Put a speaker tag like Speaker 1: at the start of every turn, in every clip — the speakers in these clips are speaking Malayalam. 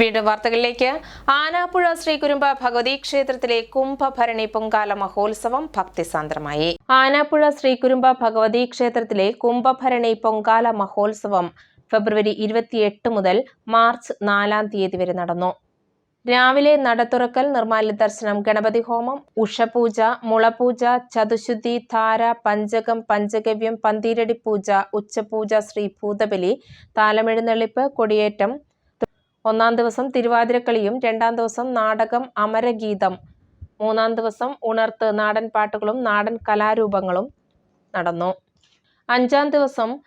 Speaker 1: വീണ്ടും വാർത്തകളിലേക്ക്. ആനാപ്പുഴ ശ്രീകുരുമ്പ ഭഗവതി ക്ഷേത്രത്തിലെ കുംഭഭരണി പൊങ്കാല മഹോത്സവം ഭക്തിസാന്ദ്രമായി. ആനാപ്പുഴ ശ്രീകുരുമ്പ ഭഗവതി ക്ഷേത്രത്തിലെ കുംഭഭരണി പൊങ്കാല മഹോത്സവം ഫെബ്രുവരി ഇരുപത്തിയെട്ട് മുതൽ മാർച്ച് നാലാം തീയതി വരെ നടന്നു. രാവിലെ നടത്തുറക്കൽ നിർമാല്യ ദർശനം ഗണപതി ഹോമം ഉഷപൂജ മുളപൂജ ചതുശുദ്ധി ധാര പഞ്ചകം പഞ്ചഗവ്യം പന്തീരടി പൂജ ഉച്ചപൂജ ശ്രീ ഭൂതബലി താലമെഴുന്നള്ളിപ്പ് കൊടിയേറ്റം ഒന്നാം ദിവസം തിരുവാതിരക്കളിയും രണ്ടാം ദിവസം നാടകം അമരഗീതം. മൂന്നാം ദിവസം ഉണർത്ത് നാടൻ പാട്ടുകളും നാടൻ കലാരൂപങ്ങളും നടന്നു. അഞ്ചാം ദിവസം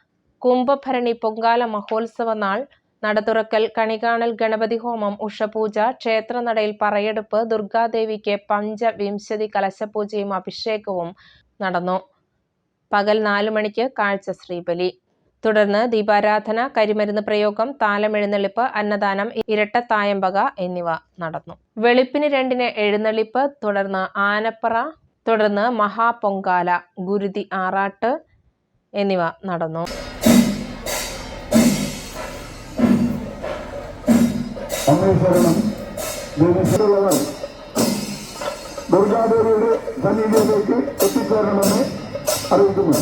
Speaker 1: കുംഭഭരണി പൊങ്കാല മഹോത്സവ നാൾ നടതുറക്കൽ കണികാണൽ ഗണപതി ഹോമം ഉഷപൂജ ക്ഷേത്രനടയിൽ പറയെടുപ്പ് ദുർഗാദേവിക്ക് പഞ്ചവിംശതി കലശപൂജയും അഭിഷേകവും നടന്നു. പകൽ നാലു മണിക്ക് കാഴ്ച ശ്രീബലി. തുടർന്ന് ദീപാരാധന കരിമരുന്ന് പ്രയോഗം താലമെഴുന്നള്ളിപ്പ് അന്നദാനം ഇരട്ടത്തായമ്പക എന്നിവ നടന്നു. വെളുപ്പിന് രണ്ടിന് എഴുന്നള്ളിപ്പ് തുടർന്ന് ആനപ്പറ തുടർന്ന് മഹാപൊങ്കാല ഗുരുതി ആറാട്ട് എന്നിവ നടന്നു.
Speaker 2: ദുർഗാദേവിയുടെ സന്നിധിയിലേക്ക് എത്തിച്ചേരണമെന്ന് അറിയിക്കുന്നു.